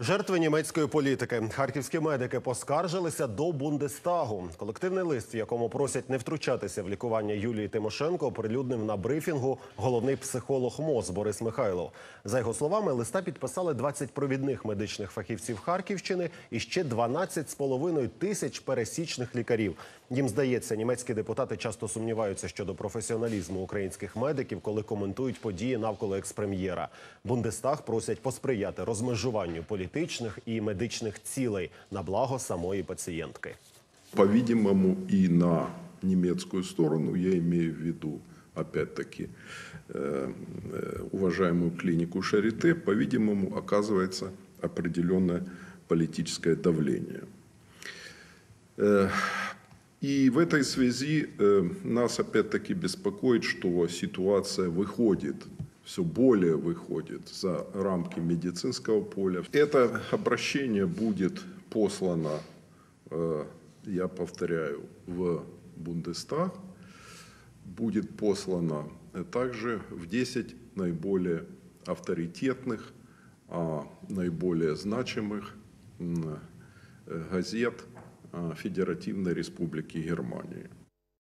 Жертви німецької політики. Харківські медики поскаржилися до Бундестагу. Колективний лист, в якому просять не втручатися в лікування Юлії Тимошенко, оприлюднив на брифінгу головний психолог МОЗ Борис Михайлов. За його словами, листа підписали 20 провідних медичних фахівців Харківщини і ще 12,5 тисяч пересічних лікарів. Їм здається, німецькі депутати часто сумніваються щодо професіоналізму українських медиків, коли коментують події навколо експрем'єра. Бундестаг просять посприяти розмежуванню політичних і медичних цілей на благо самої пацієнтки. По-видимому, и на немецкую сторону, я имею в виду, опять-таки, э, э, уважаемую клинику Шарите, по-видимому, оказывается определенное политическое давление. Э, И в этой связи э, нас опять-таки беспокоит, что ситуация выходит, все более выходит за рамки медицинского поля. Это обращение будет послано, э, я повторяю, в Бундестаг, будет послано э, также в 10 наиболее авторитетных, а, наиболее значимых э, газет Федеративной Республики Германии.